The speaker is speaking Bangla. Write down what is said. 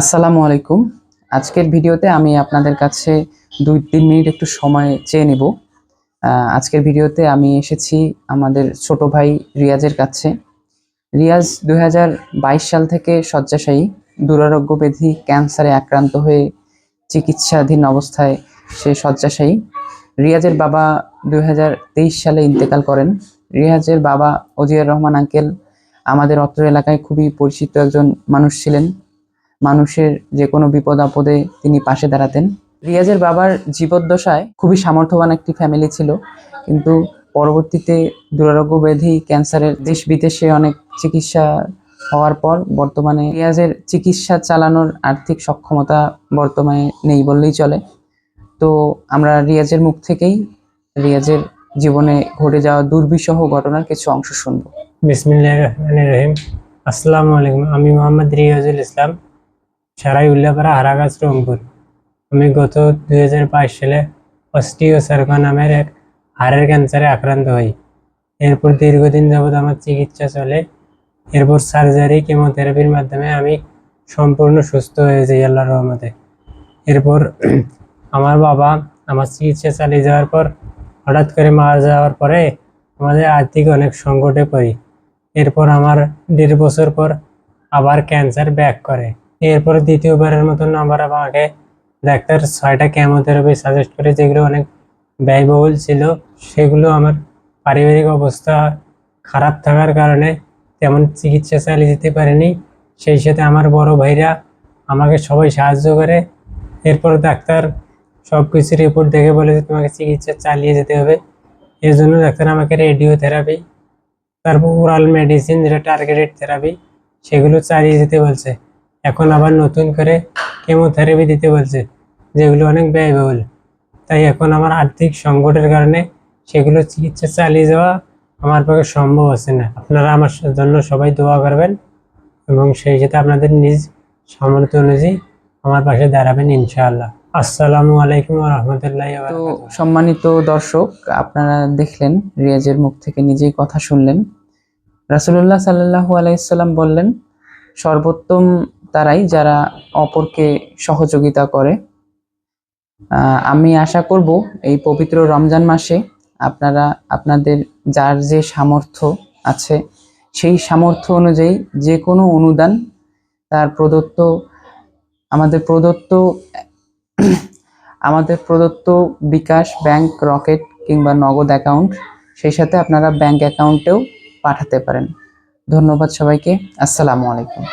আসসালামু আলাইকুম। আজকের ভিডিওতে আমি আপনাদের কাছে দুই তিন মিনিট একটু সময় চেয়ে নেব। আজকের ভিডিওতে আমি এসেছি আমাদের ছোট ভাই রিয়াজের কাছে। রিয়াজ দু হাজার বাইশ সাল থেকে শয্যাশায়ী দুরারোগ্য ব্যাধি ক্যান্সারে আক্রান্ত হয়ে চিকিৎসাধীন অবস্থায় সে শয্যাশায়ী। রিয়াজের বাবা দু হাজার তেইশ সালে ইন্তেকাল করেন। রিয়াজের বাবা অজিয়ার রহমান আঙ্কেল আমাদের অত্র এলাকায় খুবই পরিচিত একজন মানুষ ছিলেন। মানুষের যে কোনো বিপদ আপদে তিনি পাশে দাঁড়াতেন। রিয়াজের বাবার জীবদ্দশায় খুবই সামর্থ্যবান একটি ফ্যামিলি ছিল, কিন্তু পরবর্তীতে দুরারোগ্য ব্যাধি ক্যান্সারের দেশ বিদেশে অনেক চিকিৎসা হওয়ার পর বর্তমানে রিয়াজের চিকিৎসা চালানোর আর্থিক সক্ষমতা বর্তমানে নেই বললেই চলে। তো আমরা রিয়াজের মুখ থেকেই রিয়াজের জীবনে ঘটে যাওয়া দুর্বিষহ ঘটনার কিছু অংশ শুনব। বিসমিল্লাহ রহমান রহিম। আসসালামু আলাইকুম। আমি মোহাম্মদ রিয়াজুল ইসলাম। সারাই উল্লাপাড়া হারাগাছ রংপুর। আমি গত দুই হাজার বাইশ সালে অস্টিওসার্কো নামের এক হাড়ের ক্যান্সারে আক্রান্ত হই। এরপর দীর্ঘদিন যাবৎ আমার চিকিৎসা চলে। এরপর সার্জারি, কেমোথেরাপির মাধ্যমে আমি সম্পূর্ণ সুস্থ হয়ে যাই আল্লাহ রহমতে। এরপর আমার বাবা আমার চিকিৎসা চালিয়ে যাওয়ার পর হঠাৎ করে মারা যাওয়ার পরে আমাদের আর্থিক অনেক সংকটে পড়ি। এরপর আমার দেড় বছর পর আবার ক্যান্সার ব্যাক করে। এরপর দ্বিতীয়বারের মতন আবার আমাকে ডাক্তার ছয়টা কেমোথেরাপি সাজেস্ট করে, যেগুলো অনেক ব্যয়বহুল ছিল, সেগুলো আমার পারিবারিক অবস্থা খারাপ থাকার কারণে তেমন চিকিৎসা চালিয়ে যেতে পারিনি। সেই সাথে আমার বড় ভাইরা আমাকে সবাই সাহায্য করে। এরপর ডাক্তার সব কিছু রিপোর্ট দেখে বলে যে তোমাকে চিকিৎসা চালিয়ে যেতে হবে। এর জন্য ডাক্তার আমাকে রেডিও থেরাপি তারপর ওরাল মেডিসিন যেটা টার্গেটেড থেরাপি সেগুলো চালিয়ে যেতে বলছে। এখন আবার নতুন করে কেমোথেরাপি দিতে বলছে যেগুলো অনেক ব্যয়বহুল। তাই এখন আমার আর্থিক সংকটের কারণে সেগুলো চিকিৎসা চালিয়ে যাওয়া আমার পক্ষে সম্ভব হচ্ছে না। আপনারা আমার জন্য সবাই দোয়া করবেন এবং সেই সাথে আপনাদের নিজ সামর্থ্য অনুযায়ী আমার পাশে দাঁড়াবেন ইনশাআল্লাহ। আসসালামু আলাইকুম রহমতুল্লাহ তো সম্মানিত দর্শক আপনারা দেখলেন রিয়াজের মুখ থেকে নিজেই কথা শুনলেন। রাসুলুল্লাহ সাল্লাহু আলাইসাল্লাম বললেন সর্বোত্তম তারাই যারা অপরকে সহযোগিতা করে। আমি আশা করব এই পবিত্র রমজান মাসে আপনারা, আপনাদের যার যে সামর্থ্য আছে, সেই সামর্থ্য অনুযায়ী যে কোনো অনুদান তার প্রদত্ত, আমাদের প্রদত্ত আমাদের প্রদত্ত বিকাশ ব্যাংক রকেট কিংবা নগদ অ্যাকাউন্ট, সেই সাথে আপনারা ব্যাংক অ্যাকাউন্টেও পাঠাতে পারেন। ধন্যবাদ সবাইকে। আসসালামু আলাইকুম।